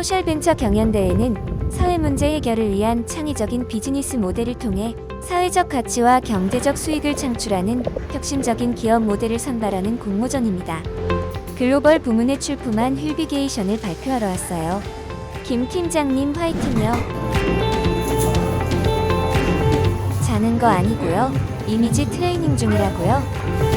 소셜벤처 경연대회는 사회 문제 해결을 위한 창의적인 비즈니스 모델을 통해 사회적 가치와 경제적 수익을 창출하는 혁신적인 기업 모델을 선발하는 공모전입니다. 글로벌 부문에 출품한 휠비게이션을 발표하러 왔어요. 김 팀장님 화이팅요. 자는 거 아니고요. 이미지 트레이닝 중이라고요.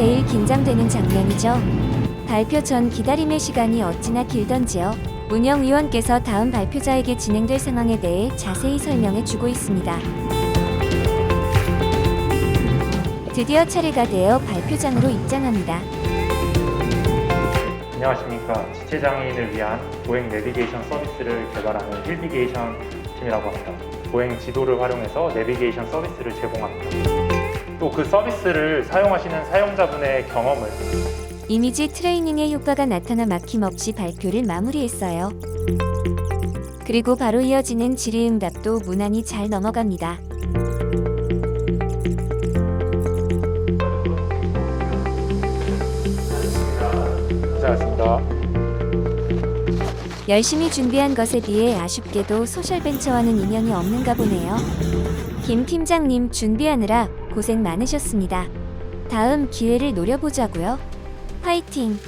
제일 긴장되는 장면이죠. 발표 전 기다림의 시간이 어찌나 길던지요. 운영위원께서 다음 발표자에게 진행될 상황에 대해 자세히 설명해 주고 있습니다. 드디어 차례가 되어 발표장으로 입장합니다. 안녕하십니까. 지체 장애인을 위한 보행 내비게이션 서비스를 개발하는 힐비게이션 팀이라고 합니다. 보행 지도를 활용해서 내비게이션 서비스를 제공합니다. 또 그 서비스를 사용하시는 사용자분의 경험을 이미지 트레이닝의 효과가 나타나 막힘없이 발표를 마무리했어요. 그리고 바로 이어지는 질의응답도 무난히 잘 넘어갑니다. 고생하셨습니다. 열심히 준비한 것에 비해 아쉽게도 소셜벤처와는 인연이 없는가 보네요. 김 팀장님 준비하느라 고생 많으셨습니다. 다음 기회를 노려보자고요. 화이팅!